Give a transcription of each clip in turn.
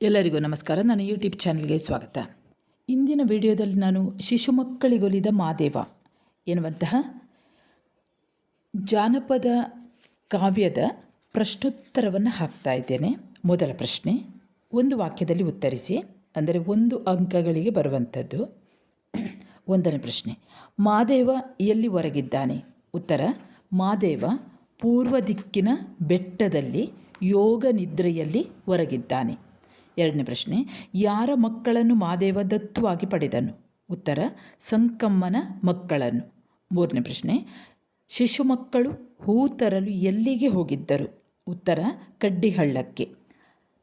ಎಲ್ಲರಿಗೂ ನಮಸ್ಕಾರ. ನನ್ನ ಯೂಟ್ಯೂಬ್ ಚಾನಲ್ಗೆ ಸ್ವಾಗತ. ಇಂದಿನ ವಿಡಿಯೋದಲ್ಲಿ ನಾನು ಶಿಶು ಮಕ್ಕಳಿಗೊಲಿದ ಮಾದೇವ ಎನ್ನುವಂತಹ ಜಾನಪದ ಕಾವ್ಯದ ಪ್ರಶ್ನೋತ್ತರವನ್ನು ಹಾಕ್ತಾ ಇದ್ದೇನೆ. ಮೊದಲ ಪ್ರಶ್ನೆ, ಒಂದು ವಾಕ್ಯದಲ್ಲಿ ಉತ್ತರಿಸಿ. ಅಂದರೆ ಒಂದು ಅಂಕಗಳಿಗೆ ಬರುವಂಥದ್ದು. ಒಂದನೇ ಪ್ರಶ್ನೆ, ಮಾದೇವ ಎಲ್ಲಿ ಹೊರಗಿದ್ದಾನೆ ಉತ್ತರ, ಮಾದೇವ ಪೂರ್ವ ದಿಕ್ಕಿನ ಬೆಟ್ಟದಲ್ಲಿ ಯೋಗ ನಿದ್ರೆಯಲ್ಲಿ ಹೊರಗಿದ್ದಾನೆ ಎರಡನೇ ಪ್ರಶ್ನೆ, ಯಾರ ಮಕ್ಕಳನ್ನು ಮಾದೇವ ದತ್ತುವಾಗಿ ಪಡೆದನು? ಉತ್ತರ, ಸಂಕಮ್ಮನ ಮಕ್ಕಳನ್ನು. ಮೂರನೇ ಪ್ರಶ್ನೆ, ಶಿಶು ಮಕ್ಕಳು ಹೂ ತರಲು ಎಲ್ಲಿಗೆ ಹೋಗಿದ್ದರು? ಉತ್ತರ, ಕಡ್ಡಿಹಳ್ಳಕ್ಕೆ.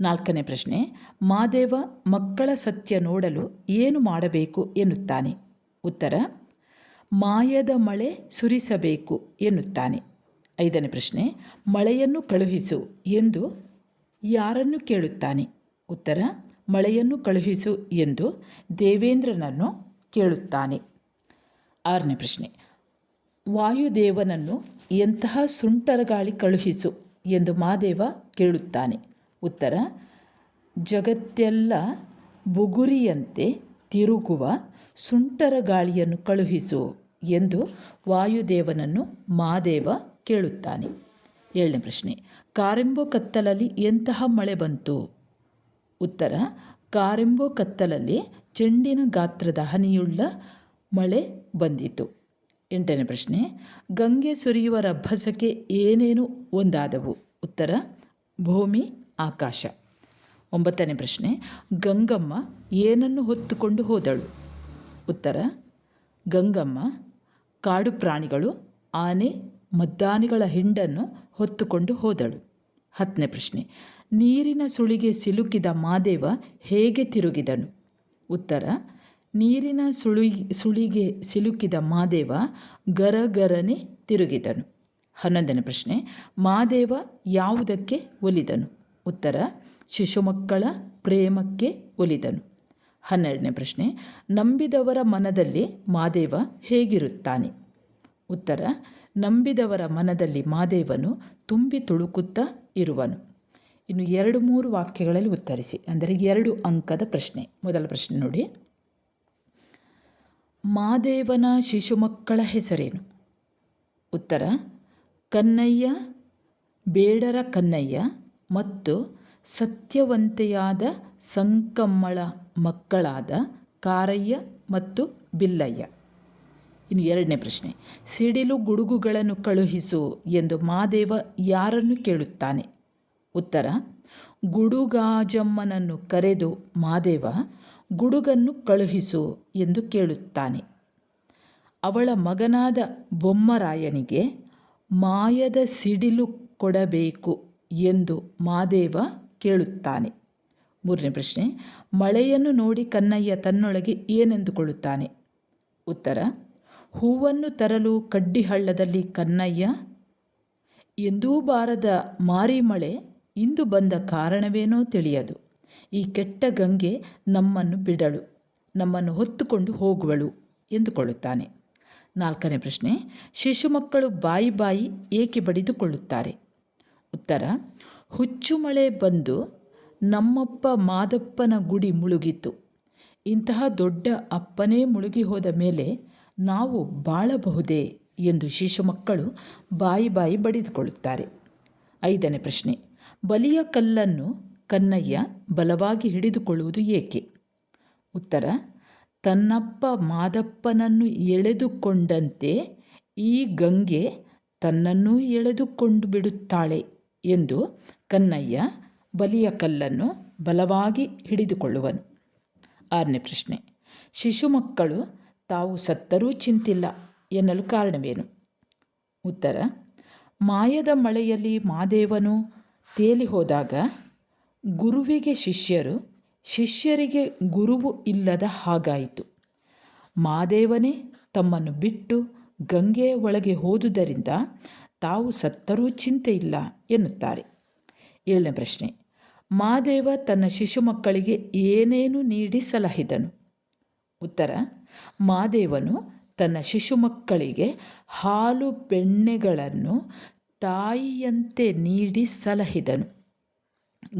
ನಾಲ್ಕನೇ ಪ್ರಶ್ನೆ, ಮಾದೇವ ಮಕ್ಕಳ ಸತ್ಯ ನೋಡಲು ಏನು ಮಾಡಬೇಕು ಎನ್ನುತ್ತಾನೆ? ಉತ್ತರ, ಮಾಯದ ಮಳೆ ಸುರಿಸಬೇಕು ಎನ್ನುತ್ತಾನೆ. ಐದನೇ ಪ್ರಶ್ನೆ, ಮಳೆಯನ್ನು ಕಳುಹಿಸು ಎಂದು ಯಾರನ್ನು ಕೇಳುತ್ತಾನೆ? ಉತ್ತರ, ಮಳೆಯನ್ನು ಕಳುಹಿಸು ಎಂದು ದೇವೇಂದ್ರನನ್ನು ಕೇಳುತ್ತಾನೆ. ಆರನೇ ಪ್ರಶ್ನೆ, ವಾಯುದೇವನನ್ನು ಎಂತಹ ಸುಂಟರಗಾಳಿ ಕಳುಹಿಸು ಎಂದು ಮಾದೇವ ಕೇಳುತ್ತಾನೆ. ಉತ್ತರ, ಜಗತ್ತೆಲ್ಲ ಬುಗುರಿಯಂತೆ ತಿರುಗುವ ಸುಂಟರ ಗಾಳಿಯನ್ನು ಕಳುಹಿಸು ಎಂದು ವಾಯುದೇವನನ್ನು ಮಾದೇವ ಕೇಳುತ್ತಾನೆ. ಏಳನೇ ಪ್ರಶ್ನೆ, ಕಾರೆಂಬೋ ಕತ್ತಲಲ್ಲಿ ಎಂತಹ ಮಳೆ ಬಂತು? ಉತ್ತರ, ಕಾರೆಂಬೋ ಕತ್ತಲಲ್ಲಿ ಚೆಂಡಿನ ಗಾತ್ರದ ಹನಿಯುಳ್ಳ ಮಳೆ ಬಂದಿತು ಎಂಟನೇ ಪ್ರಶ್ನೆ, ಗಂಗೆ ಸುರಿಯುವ ರಭಸಕ್ಕೆ ಏನೇನು ಒಂದಾದವು? ಉತ್ತರ, ಭೂಮಿ, ಆಕಾಶ. ಒಂಬತ್ತನೇ ಪ್ರಶ್ನೆ, ಗಂಗಮ್ಮ ಏನನ್ನು ಹೊತ್ತುಕೊಂಡು ಹೋದಳು? ಉತ್ತರ, ಗಂಗಮ್ಮ ಕಾಡು ಪ್ರಾಣಿಗಳು, ಆನೆ, ಮದ್ದಾನಿಗಳ ಹಿಂಡನ್ನು ಹೊತ್ತುಕೊಂಡು ಹೋದಳು. ಹತ್ತನೇ ಪ್ರಶ್ನೆ ನೀರಿನ ಸುಳಿಗೆ ಸಿಲುಕಿದ ಮಾದೇವ ಹೇಗೆ ತಿರುಗಿದನು? ಉತ್ತರ, ನೀರಿನ ಸುಳಿ, ಸುಳಿಗೆ ಸಿಲುಕಿದ ಮಾದೇವ ಗರಗರನೆ ತಿರುಗಿದನು. ಹನ್ನೊಂದನೇ ಪ್ರಶ್ನೆ, ಮಾದೇವ ಯಾವುದಕ್ಕೆ ಒಲಿದನು? ಉತ್ತರ ಶಿಶು ಮಕ್ಕಳ ಪ್ರೇಮಕ್ಕೆ ಒಲಿದನು. ಹನ್ನೆರಡನೇ ಪ್ರಶ್ನೆ, ನಂಬಿದವರ ಮನದಲ್ಲಿ ಮಾದೇವ ಹೇಗಿರುತ್ತಾನೆ? ಉತ್ತರ, ನಂಬಿದವರ ಮನದಲ್ಲಿ ಮಾದೇವನು ತುಂಬಿ ತುಳುಕುತ್ತಾ ಇರುವನು. ಇನ್ನು ಎರಡು ಮೂರು ವಾಕ್ಯಗಳಲ್ಲಿ ಉತ್ತರಿಸಿ. ಅಂದರೆ ಎರಡು ಅಂಕದ ಪ್ರಶ್ನೆ. ಮೊದಲ ಪ್ರಶ್ನೆ ನೋಡಿ. ಮಾದೇವನ ಶಿಶು ಮಕ್ಕಳ ಹೆಸರೇನು? ಉತ್ತರ, ಕನ್ನಯ್ಯ, ಬೇಡರ ಕನ್ನಯ್ಯ ಮತ್ತು ಸತ್ಯವಂತೆಯಾದ ಸಂಕಮ್ಮಳ ಮಕ್ಕಳಾದ ಕಾರಯ್ಯ ಮತ್ತು ಬಿಲ್ಲಯ್ಯ. ಇನ್ನು ಎರಡನೇ ಪ್ರಶ್ನೆ, ಸಿಡಿಲು ಗುಡುಗುಗಳನ್ನು ಕಳುಹಿಸು ಎಂದು ಮಾದೇವ ಯಾರನ್ನು ಕೇಳುತ್ತಾನೆ? ಉತ್ತರ, ಗುಡುಗಾಜಮ್ಮನನ್ನು ಕರೆದು, ಮಾದೇವ, ಗುಡುಗನ್ನು ಕಳುಹಿಸು ಎಂದು ಕೇಳುತ್ತಾನೆ. ಅವಳ ಮಗನಾದ ಬೊಮ್ಮರಾಯನಿಗೆ, ಮಾಯದ ಸಿಡಿಲು ಕೊಡಬೇಕು ಎಂದು ಮಾದೇವ ಕೇಳುತ್ತಾನೆ. ಮೂರನೇ ಪ್ರಶ್ನೆ, ಮಳೆಯನ್ನು ನೋಡಿ ಕನ್ನಯ್ಯ ತನ್ನೊಳಗೆ ಏನೆಂದುಕೊಳ್ಳುತ್ತಾನೆ? ಉತ್ತರ, ಹೂವನ್ನು ತರಲು ಕಡ್ಡಿಹಳ್ಳದಲ್ಲಿ ಕನ್ನಯ್ಯ, ಎಂದೂ ಬಾರದ ಮಾರಿ ಮಳೆ ಇಂದು ಬಂದ ಕಾರಣವೇನೋ ತಿಳಿಯದು. ಈ ಕೆಟ್ಟ ಗಂಗೆ ನಮ್ಮನ್ನು ಬಿಡಳು, ನಮ್ಮನ್ನು ಹೊತ್ತುಕೊಂಡು ಹೋಗುವಳು ಎಂದುಕೊಳ್ಳುತ್ತಾನೆ. ನಾಲ್ಕನೇ ಪ್ರಶ್ನೆ, ಶಿಶು ಮಕ್ಕಳು ಬಾಯಿ ಬಾಯಿ ಏಕೆ ಬಡಿದುಕೊಳ್ಳುತ್ತಾರೆ? ಉತ್ತರ ಹುಚ್ಚು ಮಳೆ ಬಂದು ನಮ್ಮಪ್ಪ ಮಾದಪ್ಪನ ಗುಡಿ ಮುಳುಗಿತು ಇಂತಹ ದೊಡ್ಡ ಅಪ್ಪನೇ ಮುಳುಗಿ ಹೋದ ಮೇಲೆ ನಾವು ಬಾಳಬಹುದೇ ಎಂದು ಶಿಶು ಮಕ್ಕಳು ಬಾಯಿ ಬಾಯಿ ಬಡಿದುಕೊಳ್ಳುತ್ತಾರೆ. ಐದನೇ ಪ್ರಶ್ನೆ ಬಲಿಯ ಕಲ್ಲನ್ನು ಕನ್ನಯ್ಯ ಬಲವಾಗಿ ಹಿಡಿದುಕೊಳ್ಳುವುದು ಏಕೆ? ಉತ್ತರ, ತನ್ನಪ್ಪ ಮಾದಪ್ಪನನ್ನು ಎಳೆದುಕೊಂಡಂತೆ ಈ ಗಂಗೆ ತನ್ನನ್ನೂ ಎಳೆದುಕೊಂಡು ಬಿಡುತ್ತಾಳೆ ಎಂದು ಕನ್ನಯ್ಯ ಬಲಿಯ ಕಲ್ಲನ್ನು ಬಲವಾಗಿ ಹಿಡಿದುಕೊಳ್ಳುವನು. ಆರನೇ ಪ್ರಶ್ನೆ, ಶಿಶು ಮಕ್ಕಳು ತಾವು ಸತ್ತರೂ ಚಿಂತಿಲ್ಲ ಎನ್ನಲು ಕಾರಣವೇನು? ಉತ್ತರ, ಮಾಯದ ಮಳೆಯಲ್ಲಿ ಮಾದೇವನು ತೇಲಿ ಹೋದಾಗ ಗುರುವಿಗೆ ಶಿಷ್ಯರು, ಶಿಷ್ಯರಿಗೆ ಗುರುವು ಇಲ್ಲದ ಹಾಗಾಯಿತು. ಮಾದೇವನೇ ತಮ್ಮನ್ನು ಬಿಟ್ಟು ಗಂಗೆಯ ಒಳಗೆ ಹೋದುದರಿಂದ ತಾವು ಸತ್ತರೂ ಚಿಂತೆ ಇಲ್ಲ ಎನ್ನುತ್ತಾರೆ. ಏಳನೇ ಪ್ರಶ್ನೆ ಮಾದೇವ ತನ್ನ ಶಿಶು ಮಕ್ಕಳಿಗೆ ಏನೇನು ನೀಡಿ ಸಲಹಿದನು? ಉತ್ತರ ಮಾದೇವನು ತನ್ನ ಶಿಶು ಮಕ್ಕಳಿಗೆ ಹಾಲು, ಬೆಣ್ಣೆಗಳನ್ನು ತಾಯಿಯಂತೆ ನೀಡಿ ಸಲಹಿದನು.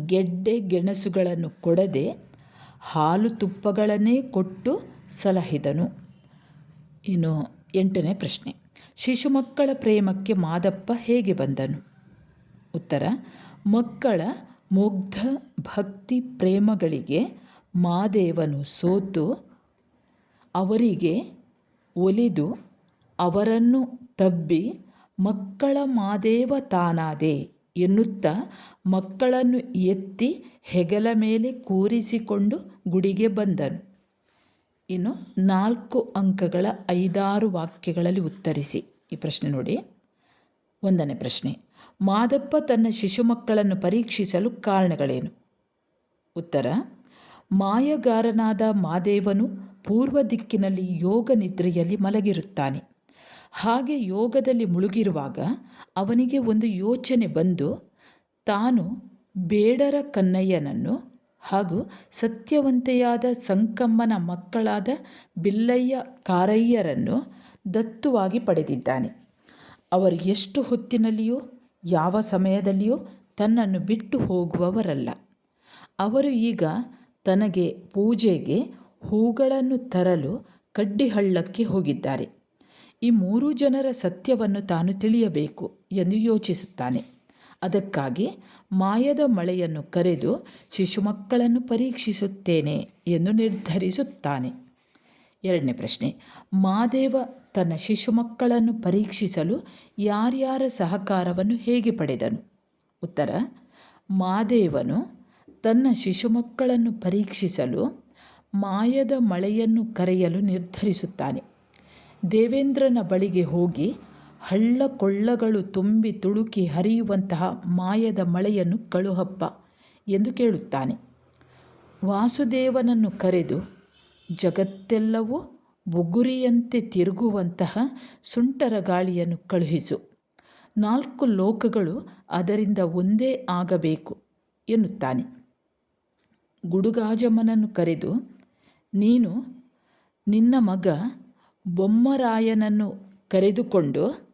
ಗೆಡ್ಡೆ ಗೆಣಸುಗಳನ್ನು ಕೊಡದೆ ಹಾಲು ತುಪ್ಪಗಳನ್ನೇ ಕೊಟ್ಟು ಸಲಹಿದನು. ಇನ್ನು ಎಂಟನೇ ಪ್ರಶ್ನೆ. ಶಿಶು ಮಕ್ಕಳ ಪ್ರೇಮಕ್ಕೆ ಮಾದಪ್ಪ ಹೇಗೆ ಬಂದನು? ಉತ್ತರ, ಮಕ್ಕಳ ಮುಗ್ಧ ಭಕ್ತಿ ಪ್ರೇಮಗಳಿಗೆ ಮಾದೇವನು ಸೋತು, ಅವರಿಗೆ ಒಲಿದು ಅವರನ್ನು ತಬ್ಬಿ ಮಕ್ಕಳ ಮಾದೇವ ತಾನಾದೆ ಎನ್ನುತ್ತಾ ಮಕ್ಕಳನ್ನು ಎತ್ತಿ ಹೆಗಲ ಮೇಲೆ ಕೂರಿಸಿಕೊಂಡು ಗುಡಿಗೆ ಬಂದನು. ಇನ್ನು ನಾಲ್ಕು ಅಂಕಗಳ ಐದಾರು ವಾಕ್ಯಗಳಲ್ಲಿ ಉತ್ತರಿಸಿ. ಈ ಪ್ರಶ್ನೆ ನೋಡಿ. ಒಂದನೇ ಪ್ರಶ್ನೆ. ಮಾದಪ್ಪ ತನ್ನ ಶಿಶು ಮಕ್ಕಳನ್ನು ಪರೀಕ್ಷಿಸಲು ಕಾರಣಗಳೇನು? ಉತ್ತರ. ಮಾಯಗಾರನಾದ ಮಾದೇವನು ಪೂರ್ವ ದಿಕ್ಕಿನಲ್ಲಿ ಯೋಗ ನಿದ್ರೆಯಲ್ಲಿ ಮಲಗಿರುತ್ತಾನೆ. ಹಾಗೆ ಯೋಗದಲ್ಲಿ ಮುಳುಗಿರುವಾಗ ಅವನಿಗೆ ಒಂದು ಯೋಚನೆ ಬಂದು, ತಾನು ಬೇಡರ ಕನ್ನಯ್ಯನನ್ನು ಹಾಗೂ ಸತ್ಯವಂತೆಯಾದ ಸಂಕಮ್ಮನ ಮಕ್ಕಳಾದ ಬಿಲ್ಲಯ್ಯ ಕಾರಯ್ಯರನ್ನು ದತ್ತುವಾಗಿ ಪಡೆದಿದ್ದಾನೆ. ಅವರು ಎಷ್ಟು ಹೊತ್ತಿನಲ್ಲಿಯೂ, ಯಾವ ಸಮಯದಲ್ಲಿಯೂ ತನ್ನನ್ನು ಬಿಟ್ಟು ಹೋಗುವವರಲ್ಲ. ಅವರು ಈಗ ತನಗೆ ಪೂಜೆಗೆ ಹೂಗಳನ್ನು ತರಲು ಕಡ್ಡಿಹಳ್ಳಕ್ಕೆ ಹೋಗಿದ್ದಾರೆ. ಈ ಮೂರು ಜನರ ಸತ್ಯವನ್ನು ತಾನು ತಿಳಿಯಬೇಕು ಎಂದು ಯೋಚಿಸುತ್ತಾನೆ. ಅದಕ್ಕಾಗಿ ಮಾಯದ ಮಳೆಯನ್ನು ಕರೆದು ಶಿಶು ಮಕ್ಕಳನ್ನು ಪರೀಕ್ಷಿಸುತ್ತೇನೆ ಎಂದು ನಿರ್ಧರಿಸುತ್ತಾನೆ. ಎರಡನೇ ಪ್ರಶ್ನೆ, ಮಾದೇವ ತನ್ನ ಶಿಶು ಮಕ್ಕಳನ್ನು ಪರೀಕ್ಷಿಸಲು ಯಾರ್ಯಾರ ಸಹಕಾರವನ್ನು ಹೇಗೆ ಪಡೆದನು? ಉತ್ತರ, ಮಾದೇವನು ತನ್ನ ಶಿಶು ಮಕ್ಕಳನ್ನು ಪರೀಕ್ಷಿಸಲು ಮಾಯದ ಮಳೆಯನ್ನು ಕರೆಯಲು ನಿರ್ಧರಿಸುತ್ತಾನೆ. ದೇವೇಂದ್ರನ ಬಳಿಗೆ ಹೋಗಿ ಹಳ್ಳ ಕೊಳ್ಳಗಳು ತುಂಬಿ ತುಳುಕಿ ಹರಿಯುವಂತಹ ಮಾಯದ ಮಳೆಯನ್ನು ಕಳುಹಪ್ಪ ಎಂದು ಕೇಳುತ್ತಾನೆ. ವಾಸುದೇವನನ್ನು ಕರೆದು, ಜಗತ್ತೆಲ್ಲವೂ ಬುಗುರಿಯಂತೆ ತಿರುಗುವಂತಹ ಸುಂಟರ ಗಾಳಿಯನ್ನು ಕಳುಹಿಸು. ನಾಲ್ಕು ಲೋಕಗಳು ಅದರಿಂದ ಒಂದೇ ಆಗಬೇಕು, ಎನ್ನುತ್ತಾನೆ. ಗುಡುಗಾಜಮ್ಮನನ್ನು ಕರೆದು, ನೀನು ನಿನ್ನ ಮಗ ಬೊಮ್ಮರಾಯನನ್ನು ಕರೆದುಕೊಂಡು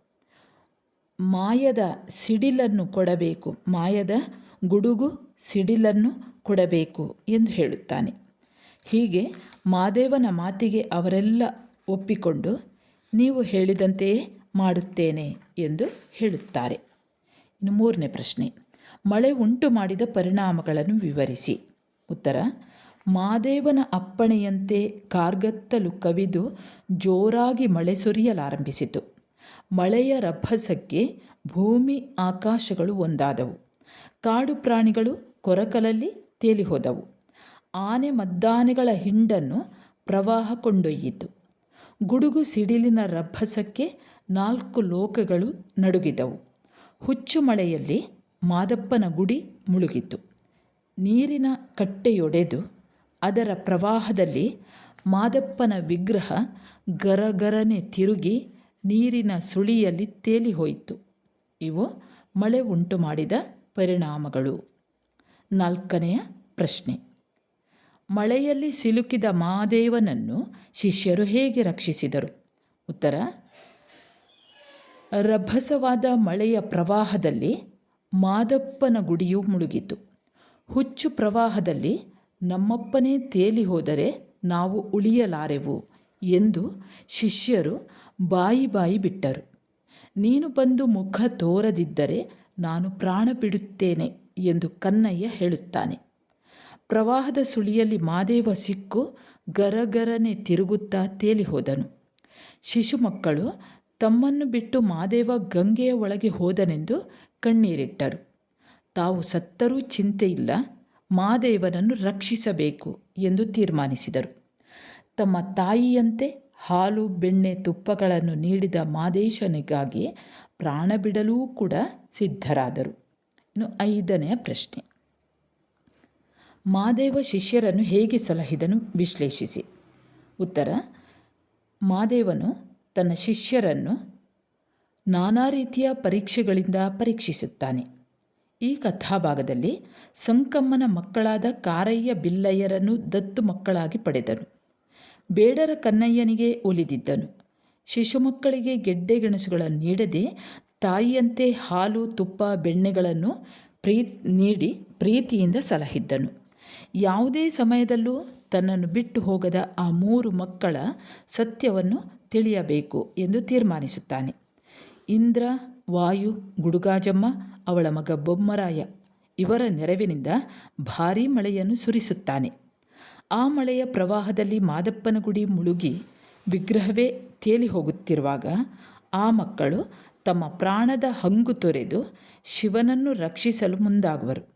ಮಾಯದ ಸಿಡಿಲನ್ನು ಕೊಡಬೇಕು, ಮಾಯದ ಗುಡುಗು ಸಿಡಿಲನ್ನು ಕೊಡಬೇಕು ಎಂದು ಹೇಳುತ್ತಾನೆ. ಹೀಗೆ ಮಾದೇವನ ಮಾತಿಗೆ ಅವರೆಲ್ಲ ಒಪ್ಪಿಕೊಂಡು ನೀವು ಹೇಳಿದಂತೆಯೇ ಮಾಡುತ್ತೇನೆ ಎಂದು ಹೇಳುತ್ತಾರೆ. ಇನ್ನು ಮೂರನೇ ಪ್ರಶ್ನೆ, ಮಳೆ ಉಂಟು ಮಾಡಿದ ಪರಿಣಾಮಗಳನ್ನು ವಿವರಿಸಿ. ಉತ್ತರ ಮಾದೇವನ ಅಪ್ಪಣೆಯಂತೆ ಕಾರ್ಗತ್ತಲು ಕವಿದು ಜೋರಾಗಿ ಮಳೆ ಸುರಿಯಲಾರಂಭಿಸಿತು. ಮಳೆಯ ರಭಸಕ್ಕೆ ಭೂಮಿ ಆಕಾಶಗಳು ಒಂದಾದವು. ಕಾಡು ಪ್ರಾಣಿಗಳು ಕೊರಕಲಲ್ಲಿ ತೇಲಿಹೋದವು. ಆನೆ ಮದ್ದಾನೆಗಳ ಹಿಂಡನ್ನು ಪ್ರವಾಹ ಕೊಂಡೊಯ್ಯಿತು. ಗುಡುಗು ಸಿಡಿಲಿನ ರಭಸಕ್ಕೆ ನಾಲ್ಕು ಲೋಕಗಳು ನಡುಗಿದವು. ಹುಚ್ಚು ಮಳೆಯಲ್ಲಿ ಮಾದಪ್ಪನ ಗುಡಿ ಮುಳುಗಿತು. ನೀರಿನ ಕಟ್ಟೆಯೊಡೆದು ಅದರ ಪ್ರವಾಹದಲ್ಲಿ ಮಾದಪ್ಪನ ವಿಗ್ರಹ ಗರಗರನೆ ತಿರುಗಿ ನೀರಿನ ಸುಳಿಯಲ್ಲಿ ತೇಲಿಹೋಯಿತು ಇವು ಮಳೆ ಉಂಟು ಮಾಡಿದ ಪರಿಣಾಮಗಳು. ನಾಲ್ಕನೆಯ ಪ್ರಶ್ನೆ. ಮಳೆಯಲ್ಲಿ ಸಿಲುಕಿದ ಮಾದೇವನನ್ನು ಶಿಷ್ಯರು ಹೇಗೆ ರಕ್ಷಿಸಿದರು? ಉತ್ತರ, ರಭಸವಾದ ಮಳೆಯ ಪ್ರವಾಹದಲ್ಲಿ ಮಾದಪ್ಪನ ಗುಡಿಯು ಮುಳುಗಿತು. ಹುಚ್ಚು ಪ್ರವಾಹದಲ್ಲಿ ನಮ್ಮಪ್ಪನೇ ತೇಲಿ ಹೋದರೆ ನಾವು ಉಳಿಯಲಾರೆವು ಎಂದು ಶಿಷ್ಯರು ಬಾಯಿ ಬಾಯಿ ಬಿಟ್ಟರು. ನೀನು ಬಂದು ಮುಖ ತೋರದಿದ್ದರೆ ನಾನು ಪ್ರಾಣ ಬಿಡುತ್ತೇನೆ ಎಂದು ಕನ್ನಯ್ಯ ಹೇಳುತ್ತಾನೆ. ಪ್ರವಾಹದ ಸುಳಿಯಲ್ಲಿ ಮಾದೇವ ಸಿಕ್ಕು ಗರಗರನೆ ತಿರುಗುತ್ತಾ ತೇಲಿ ಹೋದನು. ಶಿಶು ಮಕ್ಕಳು ತಮ್ಮನ್ನು ಬಿಟ್ಟು ಮಾದೇವ ಗಂಗೆಯ ಒಳಗೆ ಹೋದನೆಂದು ಕಣ್ಣೀರಿಟ್ಟರು. ತಾವು ಸತ್ತರೂ ಚಿಂತೆಯಿಲ್ಲ. ಮಾದೇವನನ್ನು ರಕ್ಷಿಸಬೇಕು ಎಂದು ತೀರ್ಮಾನಿಸಿದರು. ತಮ್ಮ ತಾಯಿಯಂತೆ ಹಾಲು, ಬೆಣ್ಣೆ, ತುಪ್ಪಗಳನ್ನು ನೀಡಿದ ಮಾದೇಶನಿಗಾಗಿ ಪ್ರಾಣ ಬಿಡಲೂ ಕೂಡ ಸಿದ್ಧರಾದರು. ಇನ್ನು ಐದನೆಯ ಪ್ರಶ್ನೆ. ಮಾದೇವ ಶಿಷ್ಯರನ್ನು ಹೇಗೆ ಸಲಹಿದನು? ವಿಶ್ಲೇಷಿಸಿ. ಉತ್ತರ. ಮಾದೇವನು ತನ್ನ ಶಿಷ್ಯರನ್ನು ನಾನಾ ರೀತಿಯ ಪರೀಕ್ಷೆಗಳಿಂದ ಪರೀಕ್ಷಿಸುತ್ತಾನೆ. ಈ ಕಥಾಭಾಗದಲ್ಲಿ ಸಂಕಮ್ಮನ ಮಕ್ಕಳಾದ ಕಾರಯ್ಯ ಬಿಲ್ಲಯ್ಯರನ್ನು ದತ್ತು ಮಕ್ಕಳಾಗಿ ಪಡೆದನು. ಬೇಡರ ಕನ್ನಯ್ಯನಿಗೆ ಒಲಿದಿದ್ದನು. ಶಿಶು ಮಕ್ಕಳಿಗೆ ಗೆಡ್ಡೆ ಗೆಣಸುಗಳನ್ನು ನೀಡದೆ ತಾಯಿಯಂತೆ ಹಾಲು, ತುಪ್ಪ, ಬೆಣ್ಣೆಗಳನ್ನು ಪ್ರೀ, ನೀಡಿ ಪ್ರೀತಿಯಿಂದ ಸಲಹಿದ್ದನು. ಯಾವುದೇ ಸಮಯದಲ್ಲೂ ತನ್ನನ್ನು ಬಿಟ್ಟು ಹೋಗದ ಆ ಮೂರು ಮಕ್ಕಳ ಸತ್ಯವನ್ನು ತಿಳಿಯಬೇಕು ಎಂದು ತೀರ್ಮಾನಿಸುತ್ತಾನೆ. ಇಂದ್ರ ವಾಯು, ಗುಡುಗಾಜಮ್ಮ, ಅವಳ ಮಗ ಬೊಮ್ಮರಾಯ ಇವರ ನೆರವಿನಿಂದ ಭಾರೀ ಮಳೆಯನ್ನು ಸುರಿಸುತ್ತಾನೆ. ಆ ಮಳೆಯ ಪ್ರವಾಹದಲ್ಲಿ ಮಾದಪ್ಪನ ಗುಡಿ ಮುಳುಗಿ ವಿಗ್ರಹವೇ ತೇಲಿ ಹೋಗುತ್ತಿರುವಾಗ ಆ ಮಕ್ಕಳು ತಮ್ಮ ಪ್ರಾಣದ ಹಂಗು ತೊರೆದು ಶಿವನನ್ನು ರಕ್ಷಿಸಲು ಮುಂದಾಗುವರು.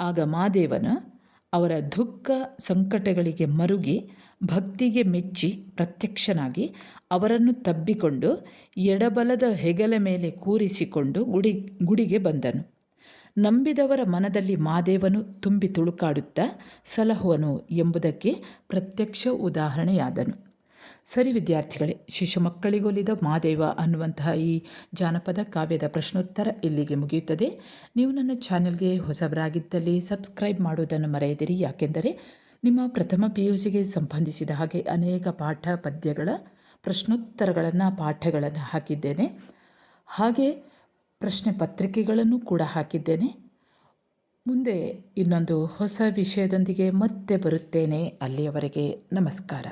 ಆಗ ಮಾದೇವನು ಅವರ ದುಃಖ ಸಂಕಟಗಳಿಗೆ ಮರುಗಿ ಭಕ್ತಿಗೆ ಮೆಚ್ಚಿ ಪ್ರತ್ಯಕ್ಷನಾಗಿ ಅವರನ್ನು ತಬ್ಬಿಕೊಂಡು ಎಡಬಲದ ಹೆಗಲ ಮೇಲೆ ಕೂರಿಸಿಕೊಂಡು ಗುಡಿ, ಗುಡಿಗೆ ಬಂದನು. ನಂಬಿದವರ ಮನದಲ್ಲಿ ಮಾದೇವನು ತುಂಬಿ ತುಳುಕಾಡುತ್ತಾ ಸಲಹುವನು ಎಂಬುದಕ್ಕೆ ಪ್ರತ್ಯಕ್ಷ ಉದಾಹರಣೆಯಾದನು. ಸರಿ ವಿದ್ಯಾರ್ಥಿಗಳೇ, ಶಿಶು ಮಕ್ಕಳಿಗೊಲಿದ ಮಾದೇವ ಅನ್ನುವಂತಹ ಈ ಜಾನಪದ ಕಾವ್ಯದ ಪ್ರಶ್ನೋತ್ತರ ಇಲ್ಲಿಗೆ ಮುಗಿಯುತ್ತದೆ. ನೀವು ನನ್ನ ಚಾನೆಲ್ಗೆ ಹೊಸಬರಾಗಿದ್ದಲ್ಲಿ ಸಬ್ಸ್ಕ್ರೈಬ್ ಮಾಡುವುದನ್ನು ಮರೆಯದಿರಿ. ಯಾಕೆಂದರೆ ನಿಮ್ಮ ಪ್ರಥಮ ಪಿ ಯು ಸಿಗೆ ಸಂಬಂಧಿಸಿದ ಹಾಗೆ ಅನೇಕ ಪಾಠ ಪದ್ಯಗಳ ಪ್ರಶ್ನೋತ್ತರಗಳನ್ನು, ಪಾಠಗಳನ್ನು ಹಾಕಿದ್ದೇನೆ. ಹಾಗೆ ಪ್ರಶ್ನೆ ಪತ್ರಿಕೆಗಳನ್ನು ಕೂಡ ಹಾಕಿದ್ದೇನೆ. ಮುಂದೆ ಇನ್ನೊಂದು ಹೊಸ ವಿಷಯದೊಂದಿಗೆ ಮತ್ತೆ ಬರುತ್ತೇನೆ. ಅಲ್ಲಿಯವರೆಗೆ ನಮಸ್ಕಾರ.